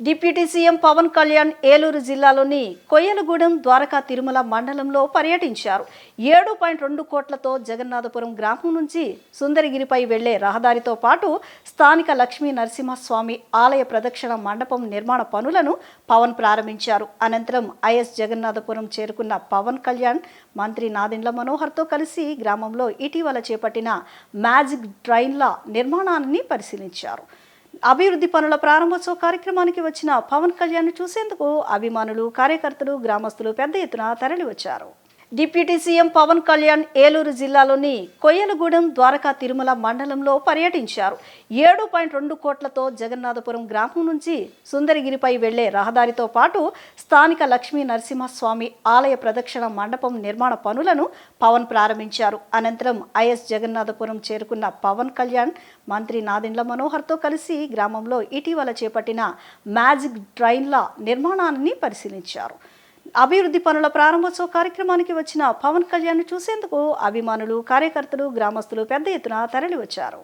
Deputy CM Pawan Kalyan Eluru జిల్లాలోని కొయ్యలగూడెం ద్వారకా తిరుమల మండలంలో పర్యటించారు. ఏడు పాయింట్ రెండు కోట్లతో జగన్నాథపురం గ్రామం నుంచి సుందరగిరిపై వెళ్ళే రహదారితో పాటు స్థానిక లక్ష్మీ నరసింహస్వామి ఆలయ ప్రదక్షిణ మండపం నిర్మాణ పనులను పవన్ ప్రారంభించారు. అనంతరం ఐఎస్ జగన్నాథపురం చేరుకున్న పవన్ కళ్యాణ్ మంత్రి నాదెండ్ల మనోహర్తో కలిసి గ్రామంలో ఇటీవల చేపట్టిన మ్యాజిక్ ట్రైన్ల నిర్మాణాన్ని పరిశీలించారు. అభివృద్ధి పనుల ప్రారంభోత్సవ కార్యక్రమానికి వచ్చిన పవన్ కళ్యాణ్ చూసేందుకు అభిమానులు కార్యకర్తలు గ్రామస్తులు పెద్ద ఎత్తున తరలివచ్చారు. డిప్యూటీ సీఎం పవన్ కళ్యాణ్ ఏలూరు జిల్లాలోని కొయ్యలగూడెం ద్వారకా తిరుమల మండలంలో పర్యటించారు. ఏడు పాయింట్ రెండు కోట్లతో జగన్నాథపురం గ్రామం నుంచి సుందరగిరిపై వెళ్ళే రహదారితో పాటు స్థానిక లక్ష్మీ నరసింహస్వామి ఆలయ ప్రదక్షిణ మండపం నిర్మాణ పనులను పవన్ ప్రారంభించారు. అనంతరం ఐఎస్ జగన్నాథపురం చేరుకున్న పవన్ కళ్యాణ్ మంత్రి నాదెండ్ల మనోహర్తో కలిసి గ్రామంలో ఇటీవల చేపట్టిన మ్యాజిక్ ట్రైన్ల నిర్మాణాన్ని పరిశీలించారు. అభివృద్ధి పనుల ప్రారంభోత్సవ కార్యక్రమానికి వచ్చిన పవన్ కళ్యాణ్ చూసేందుకు అభిమానులు కార్యకర్తలు గ్రామస్తులు పెద్ద ఎత్తున తరలివచ్చారు.